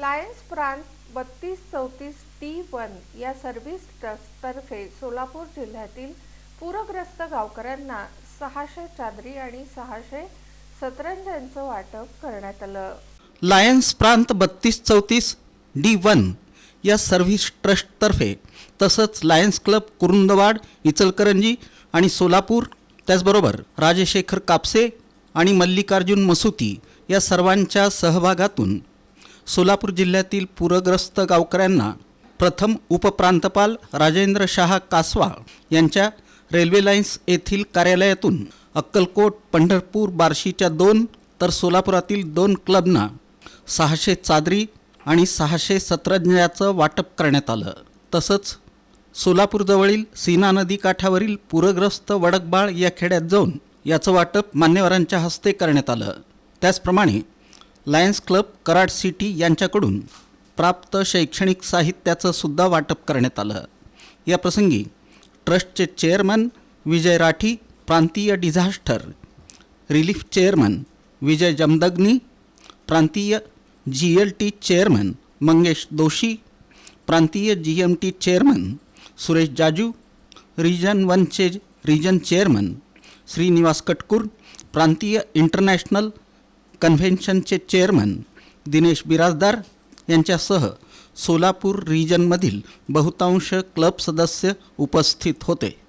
Lions प्रांत बत्तीस चौतीस टी वन या सर्व्हिस ट्रस्टतर्फे सोलापूर जिल्ह्यातील पूरग्रस्त गावकऱ्यांना सहाशे चादरी आणि सहाशे सतरंजांचं वाटप करण्यात आलं. लायन्स प्रांत बत्तीस चौतीस डी वन या सर्व्हिस ट्रस्टतर्फे तसंच लायन्स क्लब कुरुंदवाड इचलकरंजी आणि सोलापूर त्याचबरोबर राजशेखर कापसे आणि मल्लिकार्जुन मसुती या सर्वांच्या सहभागातून सोलापूर जिल्ह्यातील पूरग्रस्त गावकऱ्यांना प्रथम उपप्रांतपाल राजेंद्र शहा कासवा यांच्या रेल्वे लाईन्स येथील कार्यालयातून अक्कलकोट पंढरपूर बार्शीच्या दोन तर सोलापुरातील दोन क्लबना सहाशे चादरी आणि सहाशे सत्रज्ञाचं वाटप करण्यात आलं. तसंच सोलापूरजवळील सीना नदी काठावरील पूरग्रस्त वडकबाळ या खेड्यात जाऊन याचं वाटप मान्यवरांच्या हस्ते करण्यात आलं. त्याचप्रमाणे लायन्स क्लब कराड सिटी यांच्याकडून प्राप्त शैक्षणिक साहित्याचं सुद्धा वाटप करण्यात आलं. या प्रसंगी ट्रस्टचे चेअरमन विजय राठी प्रांतीय disaster relief chairman Vijay Jamadagni प्रांतीय G L T chairman Mangesh Doshi प्रांतीय G M T chairman Suresh Jaju region वनचे region chairman Shrinivas Katkur प्रांतीय इंटरनॅशनल कन्व्हेन्शनचे चेअरमन दिनेश बिराजदार यांच्यासह सोलापूर रिजनमधील बहुतांश क्लब सदस्य उपस्थित होते.